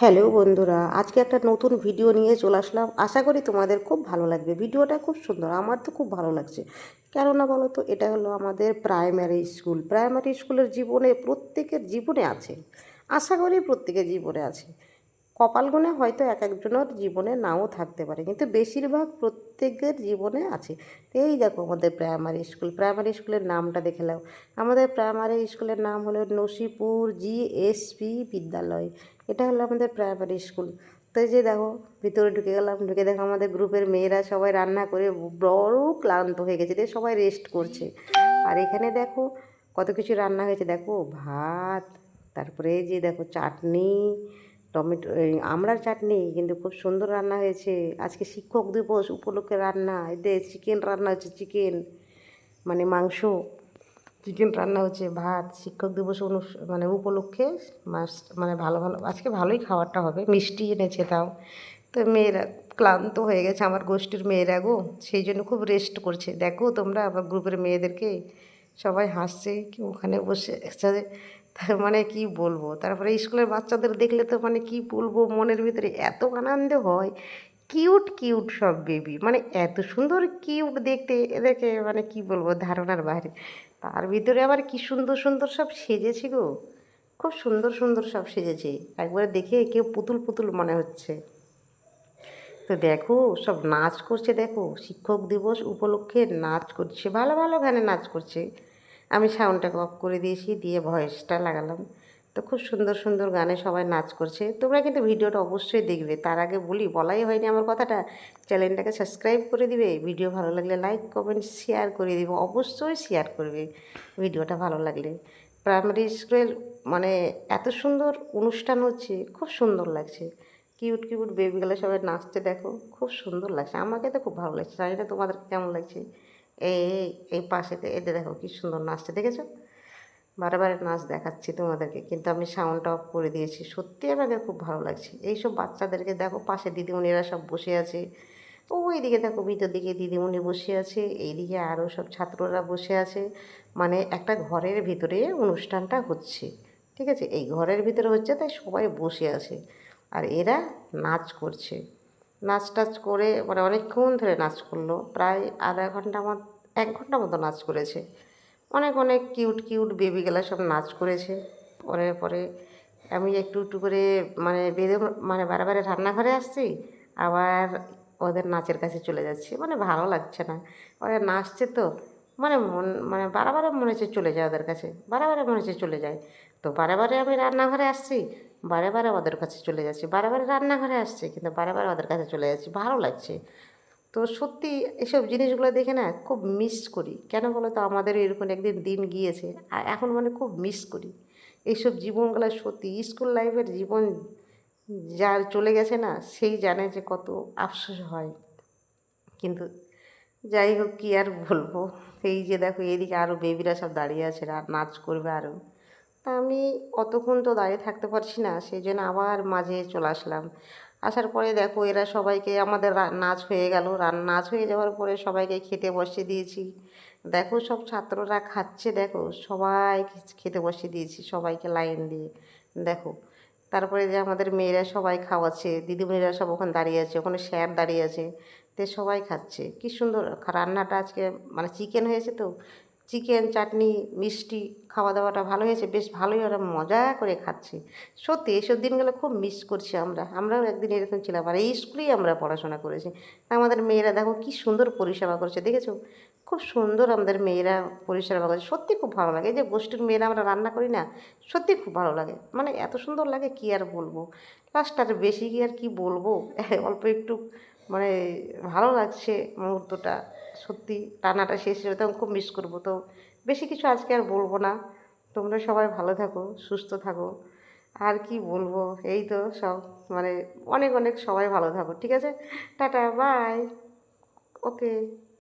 Hello বন্ধুরা, আজকে একটা নতুন ভিডিও নিয়ে চলে আসলাম। আশা করি তোমাদের খুব ভালো লাগবে। ভিডিওটা খুব সুন্দর, আমার তো খুব ভালো লাগছে। কেননা বলো তো এটা হলো আমাদের প্রাইমারি স্কুল প্রাইমারি স্কুলের জীবনে প্রত্যেকের জীবনে আছে। আশা করি প্রত্যেকের জীবনে আছে। কপাল গুণে হয়তো এক একজনের জীবনে নাও থাকতে পারে, কিন্তু বেশিরভাগ প্রত্যেকের জীবনে আছে। তো এই দেখো আমাদের প্রাইমারি স্কুল প্রাইমারি স্কুলের নামটা দেখে নাও। আমাদের প্রাইমারি স্কুলের নাম হলো নসিপুর জি এস পি বিদ্যালয়। এটা হলো আমাদের প্রাইমারি স্কুল তো যে দেখো, ভিতরে ঢুকে গেলাম, ঢুকে দেখো আমাদের গ্রুপের মেয়েরা সবাই রান্না করে বড় ক্লান্ত হয়ে গেছে দিয়ে সবাই রেস্ট করছে। আর এখানে দেখো কত কিছু রান্না হয়েছে, দেখো ভাত, তারপরে যে দেখো চাটনি টমেটো, এই আমড়ার চাটনি, কিন্তু খুব সুন্দর রান্না হয়েছে। আজকে শিক্ষক দিবস, উপলক্ষে রান্না এদের চিকেন রান্না হচ্ছে চিকেন মানে মাংস, চিকেন রান্না হচ্ছে ভাত, শিক্ষক দিবস অনু মানে উপলক্ষে মাস মানে ভালো ভালো, আজকে ভালোই খাবারটা হবে, মিষ্টি এনেছে তাও। তো মেয়েরা ক্লান্ত হয়ে গেছে, আমার গোষ্ঠীর মেয়েরা গো, সেই জন্য খুব রেস্ট করছে। দেখো তোমরা, আমার গ্রুপের মেয়েদেরকে, সবাই হাসছে কি ওখানে বসে, একসাথে মানে কি বলব? তারপরে স্কুলের বাচ্চাদের দেখলে তো মানে কি বলব মনের ভিতরে এত আনন্দ হয়। কিউট কিউট সব বেবি। মানে এত সুন্দর কিউট দেখতে এদেরকে মানে কি বলব ধারণার বাইরে। তার ভিতরে আবার কি সুন্দর সুন্দর সব সেজেছে গো। খুব সুন্দর সুন্দর সব সেজেছে। একবারে দেখে কেউ পুতুল পুতুল মনে হচ্ছে। তো দেখো, সব নাচ করছে দেখো। শিক্ষক দিবস উপলক্ষে নাচ করছে, ভালো ভালো গানে নাচ করছে। আমি সাউন্ডটাকে অফ করে দিয়েছি, দিয়ে ভয়েসটা লাগালাম। তো খুব সুন্দর সুন্দর গানে সবাই নাচ করছে। তোমরা কিন্তু ভিডিওটা অবশ্যই দেখবে। তার আগে বলি, বলাই হয়নি আমার কথাটা। চ্যানেলটাকে সাবস্ক্রাইব করে দিবে। ভিডিও ভালো লাগলে লাইক কমেন্ট শেয়ার করে দিবে। অবশ্যই শেয়ার করবে ভিডিওটা ভালো লাগলে। প্রাইমারি স্কুলের মানে এত সুন্দর অনুষ্ঠান হচ্ছে, খুব সুন্দর লাগছে। কিউট কিউট বেবিগুলো সবাই নাচতে দেখো, খুব সুন্দর লাগছে। আমাকে তো খুব ভালো লাগছে। জানি না তোমাদের কেমন লাগছে। এই, এই- পাশেতে এতে দেখো কি সুন্দর নাচটা, দেখেছ? বারে বারে নাচ দেখাচ্ছি তোমাদেরকে, কিন্তু আমি সাউন্ডটা অফ করে দিয়েছি। সত্যি আমাকে খুব ভালো লাগছে। এইসব বাচ্চাদেরকে দেখো, পাশে দিদিমণিরা সব বসে আছে। ওই দিকে দেখো ভিতর দিকে দিদিমণি বসে আছে, এইদিকে আরও সব ছাত্ররা বসে আছে। মানে একটা ঘরের ভিতরে অনুষ্ঠানটা হচ্ছে, ঠিক আছে? এই ঘরের ভিতরে হচ্ছে, তাই সবাই বসে আছে। আর এরা নাচ করছে। নাচ টাচ করে মানে অনেকক্ষণ ধরে নাচ করল। প্রায় আধা ঘণ্টা মত, এক ঘণ্টা মতো নাচ করেছে। অনেক অনেক কিউট কিউট বেবিগুলা সব নাচ করেছে। পরে পরে আমি একটু একটু করে মানে বেঁধে মানে বারে রান্নাঘরে আসছি। আবার ওদের নাচের কাছে চলে যাচ্ছি। মানে ভালো লাগছে না। ওরা নাচছে তো। মানে মন মানে বারে মনে হচ্ছে চলে যায় ওদের কাছে, বারে মনে হচ্ছে চলে যায়। তো বারে আমি রান্নাঘরে আসছি, বারে বারে ওদের কাছে চলে যাচ্ছি, বারে রান্নাঘরে আসছি, কিন্তু বারে ওদের কাছে চলে যাচ্ছি, ভালো লাগছে। তো সত্যি এসব জিনিসগুলো দেখে না খুব মিস করি। কেন বলো তো? আমাদের এরকম একদিন দিন গিয়েছে, আর এখন মানে খুব মিস করি। এইসব জীবনগুলো সত্যি স্কুল লাইফের জীবন যার চলে গেছে না, সেই জানে যে কত আফসোস হয়। কিন্তু যাই হোক, কী আর বলব? এই যে দেখো, এদিকে আরও বেবিরা সব দাঁড়িয়ে আছে নাচ করবে আরও তা আমি অতক্ষণ তো দাঁড়িয়ে থাকতে পারছি না সেই জন্য আবার মাঝে চলে আসলাম। আসার পরে দেখো, এরা সবাইকে, আমাদের নাচ হয়ে গেল। নাচ হয়ে যাওয়ার পরে সবাইকে খেতে বসিয়ে দিয়েছি। দেখো, সব ছাত্ররা খাচ্ছে, দেখো, সবাই খেতে বসিয়ে দিয়েছি, সবাইকে লাইন দিয়ে। দেখো, তারপরে যে আমাদের মেয়েরা সবাই খাওয়াচ্ছে, দিদিমণিরা সব ওখানে দাঁড়িয়ে আছে, ওখানে স্যার দাঁড়িয়ে আছে। তে সবাই খাচ্ছে। কি সুন্দর রান্নাটা আজকে মানে চিকেন হয়েছে তো চিকেন চাটনি, মিষ্টি খাওয়া দাওয়াটা ভালো হয়েছে, বেশ ভালোই ওরা মজা করে খাচ্ছে। সত্যি এইসব দিনগুলো খুব মিস করছি আমরা। আমরাও একদিন এরকম ছিলাম, আর এই স্কুলেই আমরা পড়াশোনা করেছি। আমাদের মেয়েরা দেখো কি সুন্দর পরিষেবা করছে, দেখেছ? খুব সুন্দর আমাদের মেয়েরা পরিষেবা করছে। সত্যি খুব ভালো লাগে। যে গোষ্ঠীর মেয়েরা আমরা রান্না করি না, সত্যি খুব ভালো লাগে। মানে এত সুন্দর লাগে কি আর বলব? লাস্ট আর বেশি কি আর কি বলব? অল্প একটু মানে ভালো লাগছে মুহূর্তটা। সত্যি রান্নাটা শেষ হয়ে তখন খুব মিস করব। তো বেশি কিছু আজকে আর বলব না। তোমরা সবাই ভালো থাকো, সুস্থ থাকো। আর কি বলব? এই তো সব। মানে অনেক অনেক সবাই ভালো থাকো, ঠিক আছে? Tata bye okay